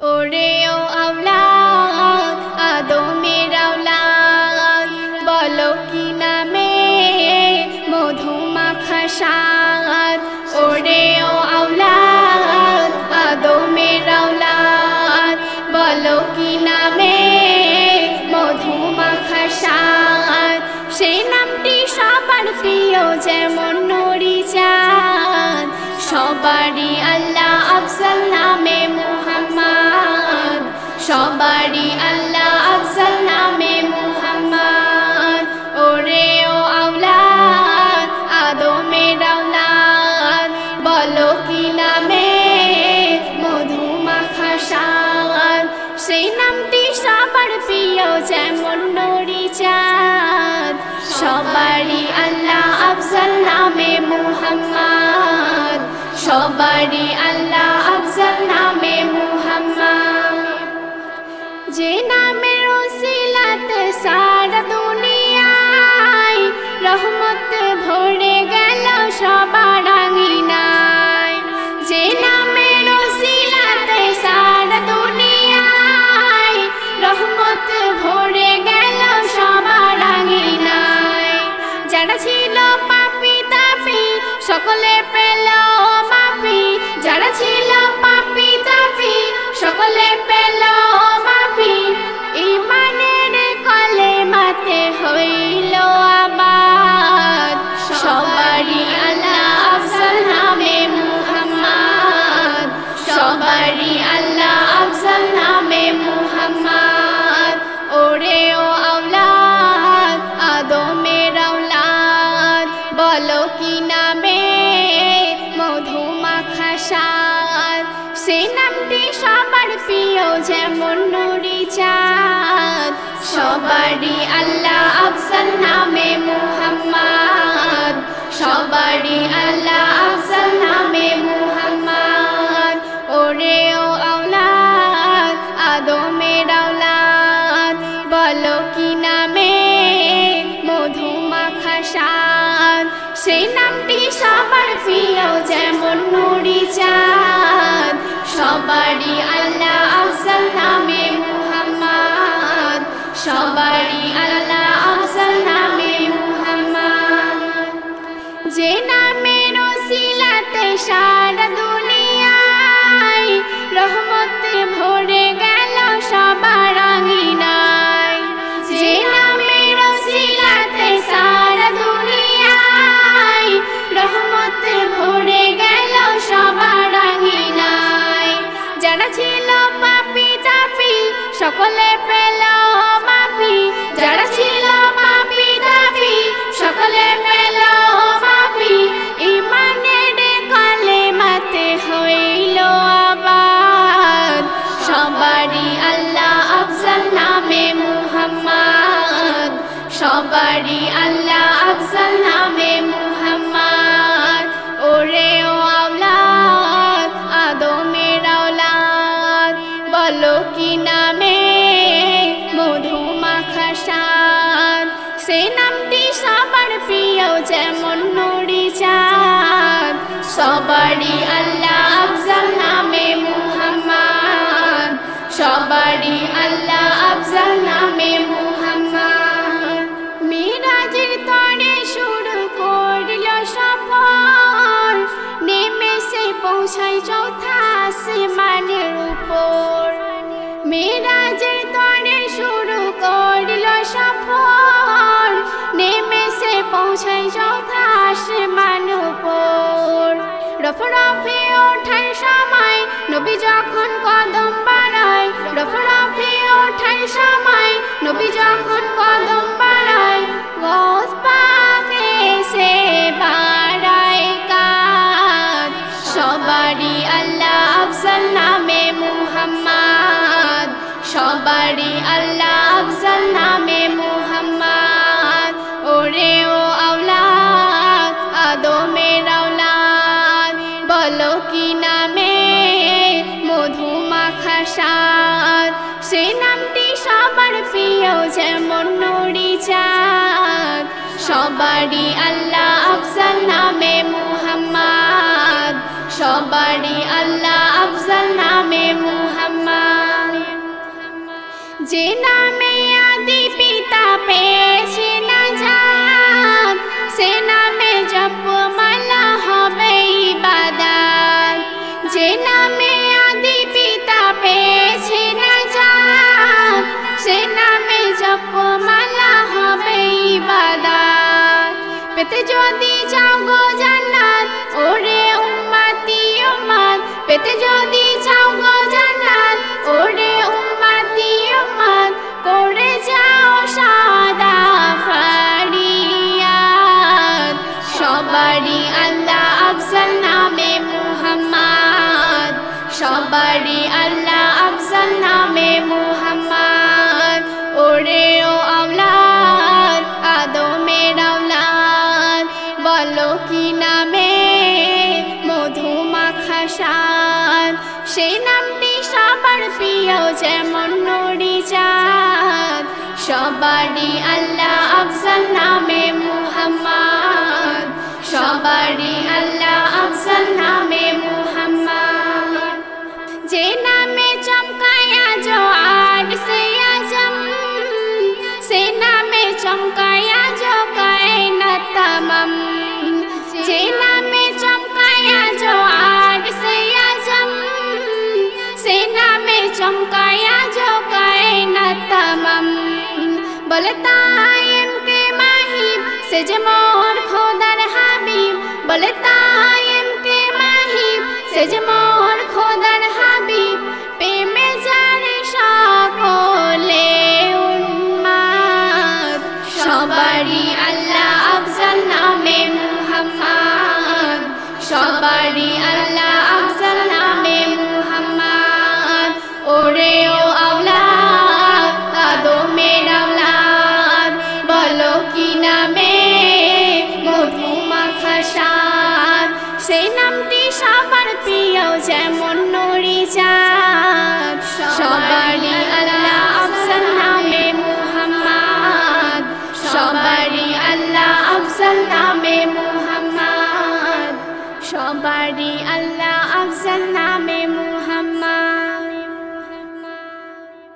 ওরে ও আওলাদ, আদমের আওলাদ, বলো কি নামে মধুমাখা সাদ ওরে ও আওলাদ, আদমের আওলাদ, বলো কি নামে মধুমাখা সাদ সেই নামটি সবার প্রিয়, যেমন নুরি চাঁদ সবারই সবারই আল্লাহ আফজল, নামে মুহাম্মদ। যে নামের ওসিলাতে সারা দুনিয়ায়, রহমত ভরে গেল সবার আঙিনায়। যে নামের ওসিলাতে সারা দুনিয়ায়, রহমত ভরে গেল সবার আঙিনায়। যারা ছিল পাপি তাপি, সকলে সবারই আল্লাহ আফজল নামে মুহাম্মদ। সবারই আল্লাহ আফজল নামে মুহাম্মদ। ওরে ও আওলাদ, আদমের আওলাদ, বলো কি নামে মধুমাখা সাদ সে নামটি সবার প্রিয়, যেমন নুরি চাঁদ। সবারই আল্লাহ আফজল নামে মুহাম্মদ সেই নামটি সবার প্রিয় যেমন নুরি চাঁদ। সবারই আল্লাহ আফজাল নামে মুহাম্মদ। সবারই আল্লাহ সকলে সে নামটি সবার প্রিয়, যেমন নুরি চাঁদ। সবারই আল্লাহ আফজাল নামে মুহাম্মদ। সবারই আল্লাহ আফজাল নামে মুহাম্মদ রফরফে ওঠার সময় নবী নামে মধুমাখা সাত সে নামটি সবার প্রিয়, যেমন নুরি চাঁদ। সবারই আল্লাহ আফজাল নামে মুহাম্মদ। সবারই আল্লাহ আফজাল নামে মুহাম্মদ। যে না সবারই আল্লাহ আফজাল নামে মুহাম্মদ। সবারই আল্লাহ আফজাল নামে মুহাম্মদ। ওরে ও আওলাদ, আদমের আওলাদ, বলো কি নামে মধুমাখা সাদ? সে নামটি সবার প্রিয় যেমন নুরি চাঁদ সবারই আল্লাহ আফজাল নামে সে যে মোর খোদার হাবিব, বলে তাইম কে মাহিব। সে যে মোর খোদার হাবিব, প্রেমে জানে সকলে উন্মাদ সবারই